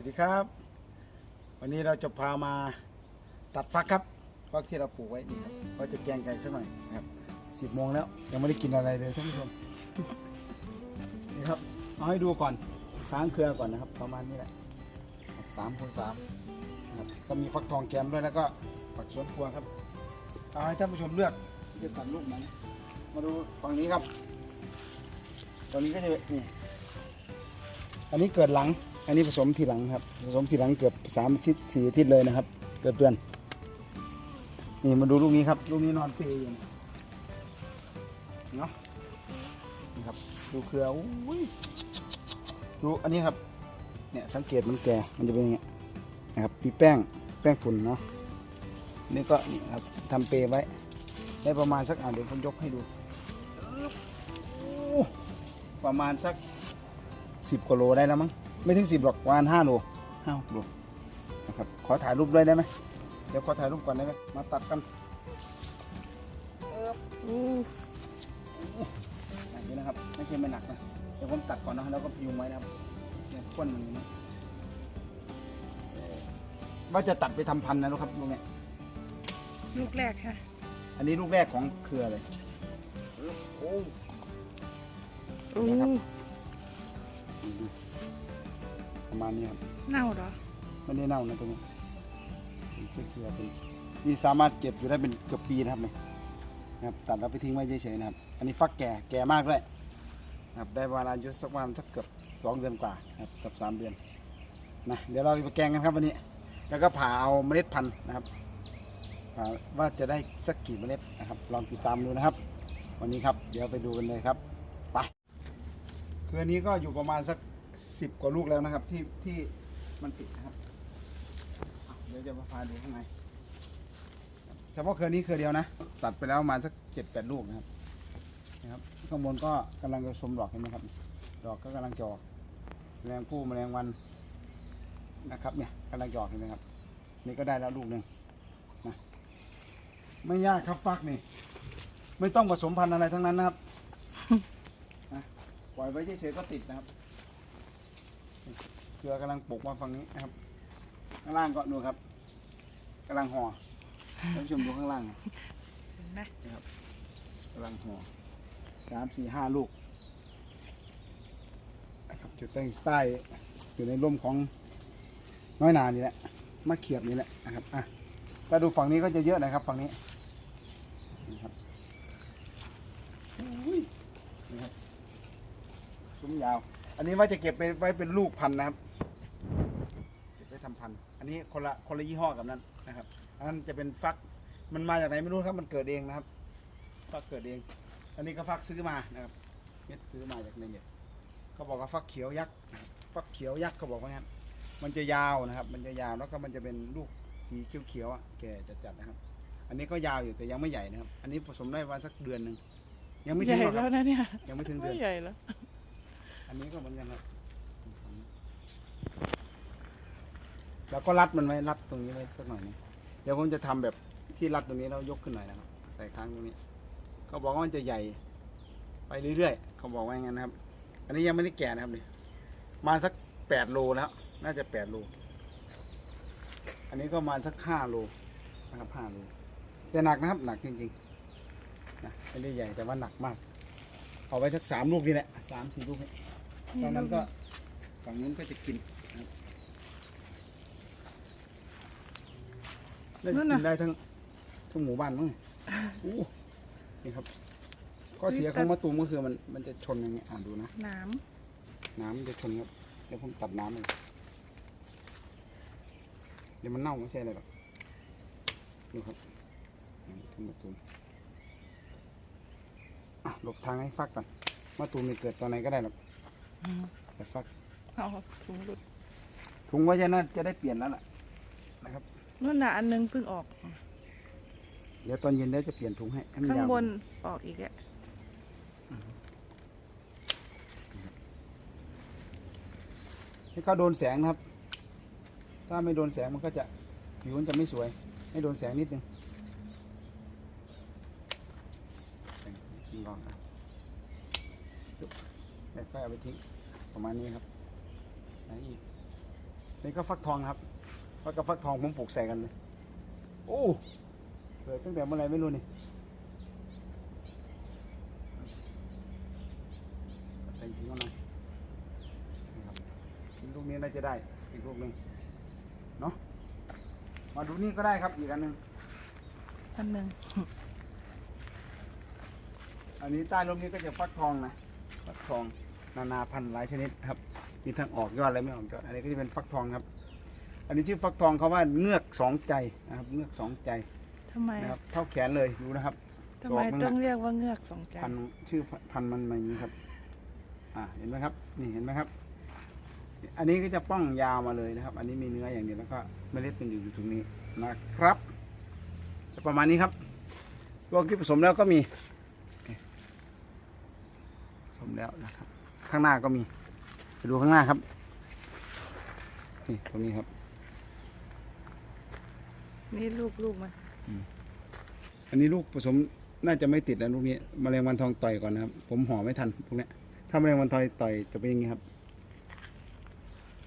สวัสดีครับ วันนี้เราจะพามาตัดฟักครับฟักที่เราปลูกไว้นี่ครับก็จะแกงไกันสักหน่อยครับสิบโมงแล้วยังไม่ได้กินอะไรเลยท่านผู้ชมนี่ครับเอาให้ดูก่อนค้างเครือก่อนนะครับ ประมาณนี้แหละสามคูณสามครับก็มีฟักทองแกมด้วยแล้วก็ฝักสวนครัวครับเอาให้ท่านผู้ชมเลือกจะตัดลูกไหนมาดูฝั่งนี้ครับตรงนี้ก็จะนี่อันนี้เกิดหลัง อันนี้ผสมทีหลังครับ ผสมทีหลังเกือบสามอาทิตย์สี่อาทิตย์เลยนะครับ เกิดเดือน นี่มาดูลูกนี้ครับ ลูกนี้นอนเปย์อยู่เนาะนี่ครับ ดูเครืออุ้ยดูอันนี้ครับ เนี่ยสังเกตมันแก่ มันจะเป็นอย่างเงี้ยนะครับมีแป้ง แป้งฝุ่นเนาะ นี่ก็นี่ครับทำเปย์ไว้ ได้ประมาณสักอ่าเดี๋ยวผมยกให้ดูประมาณสักสิบกว่าโลได้แล้วมั้ง ไม่ถึงสิบหรอกประมาณห้าโลห้าโลนะครับขอถ่ายรูปด้วยได้ไหมเดี๋ยวขอถ่ายรูปก่อนได้ไหมมาตัดกันอย่างนี้นะครับ ไม่ใช่ไม่หนักนะเดี๋ยวผมตัดก่อนนะแล้วก็พยุงไว้นะครับเนี่ยก้นมันอย่างนี้ว่าจะตัดไปทำพันธุ์นะลูกครับลูกเนี่ยลูกแรกค่ะ อันนี้ลูกแรกของเครือเลยโอ้โอ้นะครับ ประมาณนี้ครับเน่าเหรอไม่ได้เน่านะตรงนี้เป็นเครือๆเป็นนี่สามารถเก็บอยู่ได้เป็นเกือบปีนะครับเนี่ยนะครับตัดแล้วไปทิ้งไว้เฉยๆนะครับ อันนี้ฟักแก่แก่มากด้วยนะครับได้เวลาอายุสักประมาณสักเกือบสองเดือนกว่านะครับเกือบสามเดือนนะเดี๋ยวเราจะไปแกงกันครับวันนี้ แล้วก็ผ่าเอาเมล็ดพันธุ์นะครับผ่าว่าจะได้สักกี่เมล็ดนะครับลองติดตามดูนะครับ วันนี้ครับเดี๋ยวไปดูกันเลยครับไปคืออันนี้ก็อยู่ประมาณสัก สิบกว่าลูกแล้วนะครับ ที่ที่มันติดนะครับเดี๋ยวจะมาพาดูข้างในเฉพาะเครือนี้เครือเดียวนะ ตัดไปแล้วมาสักเจ็ดแปดลูกนะครับนะครับข้างบนก็กำลังจะชมดอกเห็นไหมครับ ดอกก็กำลังจอกแมลงผู้แมลงวันนะครับ เนี่ยกำลังจอกเห็นไหมครับ นี่ก็ได้แล้วลูกหนึ่งนะไม่ยากครับฟักนี่ไม่ต้องผสมพันธุ์อะไรทั้งนั้นนะครับปล่อยไว้เฉยๆก็ติดนะครับ เครือกำลังปลูกมาฝั่งนี้นะครับ ข้างล่างก็ดูครับกำลังห่อท่านผู้ชมดูข้างล่างเห็นไหมนะครับกำลังห่อสามสี่ห้าลูกนะครับจุดตั้งใต้อยู่ในร่มของน้อยนานี่แหละมะเขียบนี่แหละนะครับอะถ้าดูฝั่งนี้ก็จะเยอะนะครับ ฝั่งนี้นะครับอุ้ยนี่ครับซุ้มยาว อันนี้ว่าจะเก็บไปไว้เป็นลูกพันธุ์นะครับ เก็บไว้ทำพันธุ์อันนี้คนละคนละยี่ห้อกับนั้นนะครับ อันนั้นจะเป็นฟัก มันมาจากไหนไม่รู้ครับ มันเกิดเองนะครับ ฟักเกิดเอง อันนี้ก็ฟักซื้อมานะครับ เม็ดซื้อมาจากในเน็ตเขาบอกว่าฟักเขียวยักษ์นะครับฟักเขียวยักษ์เขาบอกว่างั้น มันจะยาวนะครับ มันจะยาวแล้วก็มันจะเป็นลูกสีเขียวๆอะแก่จัดๆนะครับ อันนี้ก็ยาวอยู่แต่ยังไม่ใหญ่นะครับ อันนี้ผสมได้ประมาณสักเดือนหนึ่งยังไม่ใหถึงญ่หรอกคแล้รัวบนะเนี่ยยังไม่ถึงเดืไม่อนใหญ่แล้ว อันนี้ก็เหมือนกันครับแล้วก็รัดมันไว้รัดตรงนี้ไว้สักหน่อยนึงเดี๋ยวผมจะทำแบบที่รัดตรงนี้แล้วยกขึ้นหน่อยนะครับ ใส่ค้างตรงนี้ เขาบอกว่ามันจะใหญ่ ไปเรื่อยๆ เขาบอกว่าอย่างนั้นนะครับ อันนี้ยังไม่ได้แก่นะครับนี่มาสักแปดโลแล้ว น่าจะแปดโล อันนี้ก็มาสักห้าโลนะครับห้าโล แต่หนักนะครับ หนักจริงๆนะไม่ได้ใหญ่แต่ว่าหนักมาก เอาไว้สักสามลูกนี่แหละสามสี่ลูกนี่ ตอนนั้นก็ฝั่งนู้นก็จะกินนะครับน่าจะกินได้ทั้งทั้งหมู่บ้านมั้งอู้นี่ครับข้อเสียของมะตูมก็คือมันมันจะชนอย่างเงี้ยอ่านดูนะน้น้ำมันจะชนครับเดี๋ยวผมตัดน้ำเลยเดี๋ยวมันเน่าไม่ใช่อะไรหรอกดูครับนี่คือมะตูมอะหลบทางให้ฟักก่อนมะตูมมันเกิดตอนไหนก็ได้หรอกำ แต่ฟักเอาถุงหลุดถุงไว้จะน่าจะได้เปลี่ยนแล้วล่ะนะครับนู่นน่ะอันนึงเพิ่งออก เดี๋ยวตอนเย็นได้จะเปลี่ยนถุงให้ให้มันข้างยาวบนออกอีกแล้วให้เขาโดนแสงนะครับ ถ้าไม่โดนแสงมันก็จะผิวมันจะไม่สวย ให้โดนแสงนิดนึงทิ้งก่อนครับ แล้วค่อยเอาไปทิ้งประมาณนี้ครับไหนอีกนี่ก็ฟักทองครับฟักกับฟักทองผมปลูกใส่กันเลยโอ้เกิดตั้งแต่เมื่อไหรไม่รู้นี่แต่งจริงๆก็นะนะครับลูกนี้น่าจะได้อีกลูกหนึ่งเนาะมาดูนี่ก็ได้ครับอีกอันหนึ่งอันหนึ่งอันนี้ใต้ร่มนี้ก็จะฟักทองนะฟักทอง นานาพันธุ์หลายชนิดครับมีทั้งออกยอดอะไรไม่ออกยอดอันนี้ก็จะเป็นฟักทองครับ อันนี้ชื่อฟักทองเขาว่าเงือกสองใจนะครับเงือกสองใจทำไมนะครับเท่าแขนเลยดูนะครับทำไมศอกมันต้องน่ะเรียกว่าเงือกสองใจ พันธุ์ชื่อพันธุ์มันมาอย่างนี้ครับ อ่าเห็นไหมครับ นี่เห็นไหมครับ อันนี้ก็จะป้องยาวมาเลยนะครับ อันนี้มีเนื้ออย่างเดียวแล้วก็เมล็ดมันอยู่อยู่ตรงนี้นะครับจะประมาณนี้ครับพวกที่ผสมแล้วก็มีผสมแล้วนะครับ ข้างหน้าก็มีไปดูข้างหน้าครับนี่ตรงนี้ครับ นี่ลูกลูกมันอันนี้ลูกผสมน่าจะไม่ติดแล้วลูกนี้แมลงวันทองต่อยก่อนนะครับ ผมห่อไม่ทันพวกเนี้ยถ้าแมลงวันทองต่อยจะเป็นอย่างนี้ครับ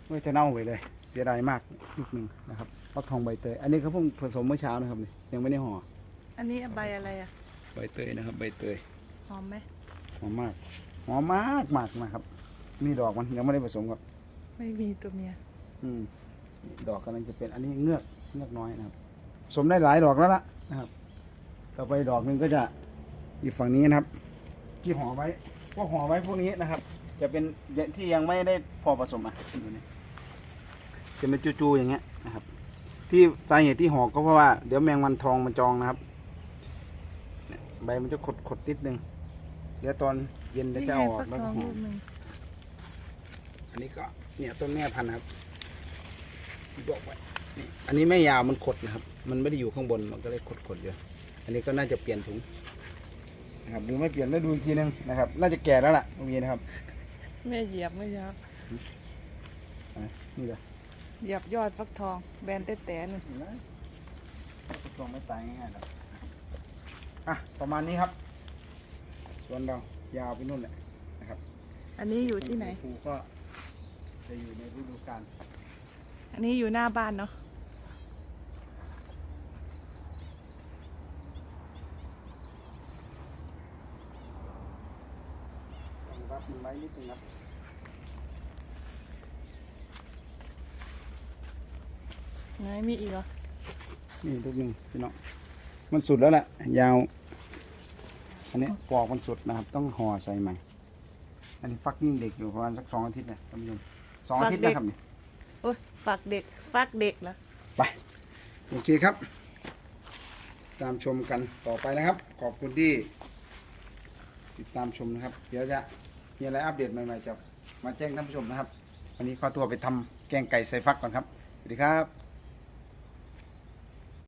ก็จะเน่าไปเลย เสียดายมากลูกหนึ่งนะครับฟักทองใบเตยอันนี้เขาเพิ่งผสมเมื่อเช้านะครับนี่ยังไม่ได้ห่ออันนี้ใบอะไรอะ ใบเตยนะครับ ใบเตยหอมไหมหอมมาก หอมมากมากมากครับมีดอกมันยังไม่ได้ผสมครับไม่มีตัวเมียอืมนี่ดอกกำลังจะเป็นอันนี้เงือกเงือกน้อยนะครับผสมได้หลายดอกแล้วล่ะนะครับ ต่อไปดอกหนึ่งก็จะอีกฝั่งนี้นะครับ ที่ห่อไว้พวกห่อไว้พวกนี้นะครับ จะเป็นที่ยังไม่ได้พอผสมอะดูนี่จะเป็นจูๆอย่างเงี้ยนะครับ ที่สาเหตุที่ห่อก็เพราะว่าเดี๋ยวแมงวันทองมันจองนะครับเนี่ยใบมันจะขดขดๆนิดนึงเดี๋ยวตอน เย็นเดี๋ยวจะเอาออกฟักแล้วทก็องห่อลูกหนึ่งอันนี้ก็เนี่ยต้นแม่พันธุ์นะครับยกไว้นี่อันนี้ไม่ยาวมันขดนะครับ มันไม่ได้อยู่ข้างบนมันก็เลยขดขดๆอยู่อันนี้ก็น่าจะเปลี่ยนถุงนะครับหรือไม่เปลี่ยนแล้วดูอีกทีนึงนะครับ น่าจะแก่แล้วล่ะตรงนี้นะครับแม่เหยียบไม่ยับอะนี่เลยเหยียบยอดฟักทอง แบนแต่แต่นเห็นไหมลองไม่ตายง่ายๆหรอกอะประมาณนี้ครับ สวนเรา ยาวไปนู่นแหละนะครับอันนี้อยู่ที่ไหนครูก็จะอยู่ในฤดูกาลอันนี้อยู่หน้าบ้านเนาะต้องรับมันไว้นิดนึงครับไหนมีอีกเหรอ นี่ลูกหนึ่งพี่น้องมันสุดแล้วแหละยาว อันนี้ปอกมันสุดนะครับ ต้องห่อใส่ใหม่ อันนี้ฟักยิ่งเด็กอยู่ประมาณสักสองอาทิตย์นะท่านผู้ชมสองอาทิตย์นะครับนี่โอ้ยฝักเด็กฟักเด็กเหรอไปโอเคครับ ตามชมกันต่อไปนะครับ ขอบคุณที่ติดตามชมนะครับ เดี๋ยวจะมีอะไรอัปเดตใหม่ๆจะมาแจ้งท่านผู้ชมนะครับ วันนี้ขอตัวไปทำแกงไก่ใส่ฟักก่อนครับ สวัสดีครับ